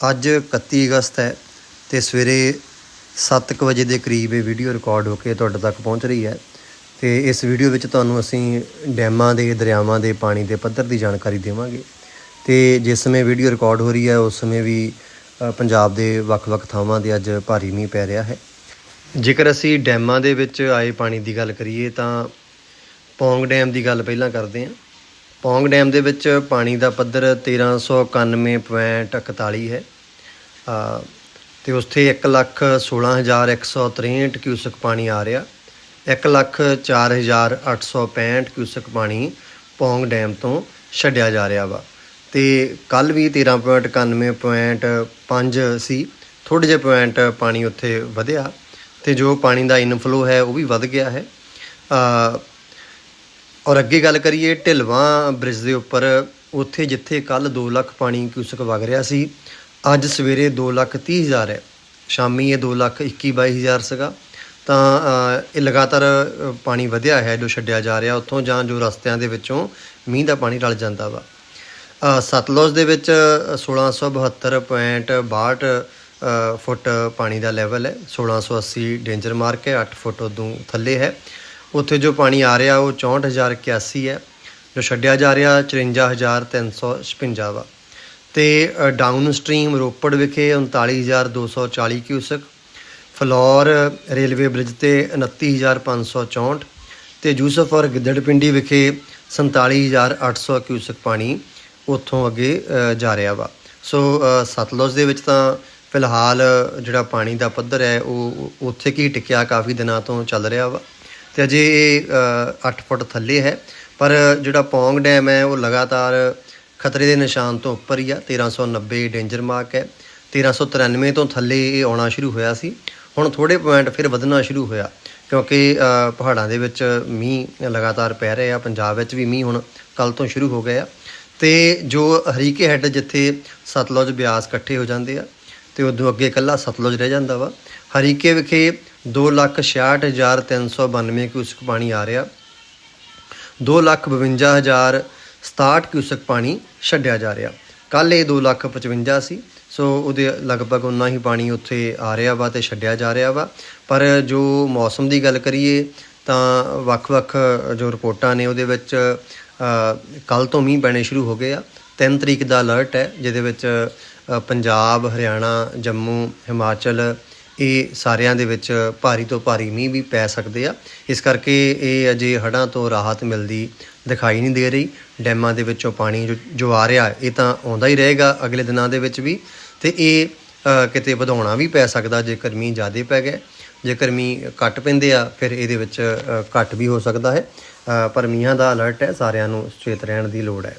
ਅੱਜ 31 ਅਗਸਤ ਹੈ ਤੇ ਸਵੇਰੇ 7:00 ਵਜੇ ਦੇ ਕਰੀਬ ਇਹ ਵੀਡੀਓ ਰਿਕਾਰਡ ਹੋ ਕੇ ਤੁਹਾਡੇ ਤੱਕ ਪਹੁੰਚ ਰਹੀ ਹੈ। ਤੇ ਇਸ ਵੀਡੀਓ ਵਿੱਚ ਤੁਹਾਨੂੰ ਅਸੀਂ ਡੈਮਾਂ ਦੇ, ਦਰਿਆਵਾਂ ਦੇ, ਪਾਣੀ ਦੇ ਪੱਧਰ ਦੀ ਜਾਣਕਾਰੀ ਦੇਵਾਂਗੇ। ਤੇ ਜਿਸ ਸਮੇਂ ਵੀਡੀਓ ਰਿਕਾਰਡ ਹੋ ਰਹੀ ਹੈ, ਉਸ ਸਮੇਂ ਵੀ ਪੰਜਾਬ ਦੇ ਵੱਖ-ਵੱਖ ਥਾਵਾਂ ਦੇ ਅੱਜ ਭਾਰੀ ਮੀਂਹ ਪੈ ਰਿਹਾ ਹੈ। ਜੇਕਰ ਅਸੀਂ ਡੈਮਾਂ ਦੇ ਵਿੱਚ ਆਏ ਪਾਣੀ ਦੀ ਗੱਲ ਕਰੀਏ ਤਾਂ ਪੌਂਗ ਡੈਮ ਦੀ ਗੱਲ ਪਹਿਲਾਂ ਕਰਦੇ ਹਾਂ। ਪੌਂਗ ਡੈਮ ਦੇ ਵਿੱਚ ਪਾਣੀ ਦਾ ਪੱਧਰ 1391.41 ਹੈ। ਅ, ਤੇ ਉੱਥੇ 116163 ਕਿਊਸਕ ਪਾਣੀ ਆ ਰਿਹਾ। 104865 ਕਿਊਸਕ ਪਾਣੀ ਪੌਂਗ ਡੈਮ ਤੋਂ ਛੱਡਿਆ ਜਾ ਰਿਹਾ ਵਾ। ਤੇ ਕੱਲ ਵੀ 13.91.5 ਸੀ। ਥੋੜੇ ਜਿਹੇ ਪੁਆਇੰਟ ਪਾਣੀ ਉੱਥੇ ਵਧਿਆ ਤੇ ਜੋ ਪਾਣੀ ਦਾ ਇਨਫਲੋ ਹੈ ਉਹ ਵੀ ਵੱਧ ਗਿਆ ਹੈ। ਔਰ ਅੱਗੇ ਗੱਲ ਕਰੀਏ ਢਿਲਵਾਂ ਬ੍ਰਿਜ ਦੇ ਉੱਪਰ ਉੱਥੇ ਜਿੱਥੇ ਕੱਲ 2 ਲੱਖ ਪਾਣੀ ਕਿਊਸਕ ਵਗ ਰਿਹਾ ਸੀ ਅੱਜ ਸਵੇਰੇ 2 ਲੱਖ 30 ਹਜ਼ਾਰ ਹੈ। ਸ਼ਾਮੀ ਇਹ 2 ਲੱਖ 21 22 ਹਜ਼ਾਰ ਸੀਗਾ। ਤਾਂ ਇਹ ਲਗਾਤਾਰ ਪਾਣੀ ਵਧਿਆ ਹੈ ਜੋ ਛੱਡਿਆ ਜਾ ਰਿਹਾ ਉੱਥੋਂ ਜਾਂ ਜੋ ਰਸਤਿਆਂ ਦੇ ਵਿੱਚੋਂ ਮੀਂਹ ਦਾ ਪਾਣੀ ਰਲ ਜਾਂਦਾ ਵਾ। ਅ, ਸਤਲੁਜ ਦੇ ਵਿੱਚ 1672.62 ਅ, ਫੁੱਟ ਪਾਣੀ ਦਾ ਲੈਵਲ ਹੈ। 1680 ਡੇਂਜਰ ਮਾਰਕ ਹੈ 8 ਫੁੱਟ ਉਦੋਂ ਥੱਲੇ ਹੈ। ਉੱਥੇ ਜੋ ਪਾਣੀ ਆ ਰਿਹਾ ਉਹ 64081 ਹੈ ਜੋ ਛੱਡਿਆ ਜਾ ਰਿਹਾ 54356 ਵਾ। ਤੇ ਡਾਊਨ ਸਟ੍ਰੀਮ ਰੋਪੜ ਵਿਖੇ 39240 ਕਿਊਸਕ ਫਲੋਰ ਰੇਲਵੇ ਬ੍ਰਿਜ ਤੇ 29564 ਤੇ ਜੂਸਫਰ ਔਰ ਗਿੱਦੜਪਿੰਡੀ ਵਿਖੇ 47800 ਕਿਊਸਕ ਪਾਣੀ ਉੱਥੋਂ ਅੱਗੇ ਜਾ ਰਿਹਾ ਵਾ। ਸੋ ਅ, ਸਤਲੁਜ ਦੇ ਵਿੱਚ ਤਾਂ ਫਿਲਹਾਲ ਜਿਹੜਾ ਪਾਣੀ ਦਾ ਪੱਧਰ ਹੈ ਉਹ ਉੱਥੇ ਕੀ ਟਿਕਿਆ ਕਾਫੀ ਦਿਨਾਂ ਤੋਂ ਚੱਲ ਰਿਹਾ ਵਾ। ਤੇ ਅਜੇ ਇਹ 8 ਫੁੱਟ ਥੱਲੇ ਹੈ। ਪਰ ਜਿਹੜਾ ਪੌਂਗ ਡੈਮ ਹੈ, ਉਹ ਲਗਾਤਾਰ ਖਤਰੇ ਦੇ ਨਿਸ਼ਾਨ ਤੋਂ ਉੱਪਰ ਹੀ ਆ। 1390 ਡੇਂਜਰ ਮਾਰਕ ਹੈ। 1393 ਤੋਂ ਥੱਲੇ ਇਹ ਆਉਣਾ ਸ਼ੁਰੂ ਹੋਇਆ ਸੀ। ਹੁਣ ਥੋੜੇ ਪੁਆਇੰਟ ਫਿਰ ਵਧਣਾ ਸ਼ੁਰੂ ਹੋਇਆ। ਕਿਉਂਕਿ ਪਹਾੜਾਂ ਦੇ ਵਿੱਚ ਮੀਂਹ ਲਗਾਤਾਰ ਪੈ ਰਿਹਾ ਆ। ਪੰਜਾਬ ਵਿੱਚ ਵੀ ਮੀਂਹ ਹੁਣ ਕੱਲ ਤੋਂ ਸ਼ੁਰੂ ਹੋ ਗਏ ਆ। ਤੇ ਜੋ ਹਰੀਕੇ ਹੈੱਡ ਜਿੱਥੇ ਸਤਲੁਜ ਬਿਆਸ ਇਕੱਠੇ ਹੋ ਜਾਂਦੇ ਆ ਤੇ ਉਦੋਂ ਅੱਗੇ ਇਕੱਲਾ ਸਤਲੁਜ ਰਹਿ ਜਾਂਦਾ ਵਾ। ਹਰੀਕੇ ਵਿਖੇ 266392 ਕਿਊਸਕ ਪਾਣੀ ਆ ਰਿਹਾ। 252067 ਕਿਊਸਕ ਪਾਣੀ ਛੱਡਿਆ ਜਾ ਰਿਹਾ। ਕੱਲ ਇਹ 255 ਸੀ, ਸੋ ਉਹਦੇ ਲਗਭਗ ਉਨਾ ਹੀ ਪਾਣੀ ਉੱਥੇ ਆ ਰਿਹਾ ਵਾ ਤੇ ਛੱਡਿਆ ਜਾ ਰਿਹਾ ਵਾ। ਪਰ ਜੋ ਮੌਸਮ ਦੀ ਗੱਲ ਕਰੀਏ ਤਾਂ ਵੱਖ-ਵੱਖ ਜੋ ਰਿਪੋਰਟਾਂ ਨੇ ਉਹਦੇ ਵਿੱਚ ਕੱਲ ਤੋਂ ਮੀਂਹ ਪੈਣੇ ਸ਼ੁਰੂ ਹੋ ਗਏ ਆ। 3 ਤਰੀਕ ਦਾ ਅਲਰਟ ਹੈ, ਜਿਹਦੇ ਵਿੱਚ ਪੰਜਾਬ, ਹਰਿਆਣਾ, ਜੰਮੂ, ਹਿਮਾਚਲ, ਇਹ ਸਾਰਿਆਂ ਦੇ ਵਿੱਚ ਭਾਰੀ ਤੋਂ ਭਾਰੀ ਮੀਂਹ ਵੀ ਪੈ ਸਕਦੇ ਆ। ਇਸ ਕਰਕੇ ਇਹ ਅਜੇ ਹੜ੍ਹਾਂ ਤੋਂ ਰਾਹਤ ਮਿਲਦੀ ਦਿਖਾਈ ਨਹੀਂ ਦੇ ਰਹੀ। ਡੈਮਾਂ ਦੇ ਵਿੱਚੋਂ ਪਾਣੀ ਜੋ- ਜੋ ਆ ਰਿਹਾ, ਇਹ ਤਾਂ ਆਉਂਦਾ ਹੀ ਰਹੇਗਾ ਅਗਲੇ ਦਿਨਾਂ ਦੇ ਵਿੱਚ ਵੀ। ਤੇ ਇਹ ਕਿਤੇ ਵਧਾਉਣਾ ਵੀ ਪੈ ਸਕਦਾ ਜੇਕਰ ਮੀਂਹ ਜ਼ਿਆਦਾ ਪੈ ਗਿਆ। ਜੇਕਰ ਮੀਂਹ ਘੱਟ ਪੈਂਦੇ ਆ, ਫਿਰ ਇਹਦੇ ਵਿੱਚ ਘੱਟ ਵੀ ਹੋ ਸਕਦਾ ਹੈ। ਪਰ ਮੀਂਹਾਂ ਦਾ ਅਲਰਟ ਹੈ, ਸਾਰਿਆਂ ਨੂੰ ਸੁਚੇਤ ਰਹਿਣ ਦੀ ਲੋੜ ਹੈ।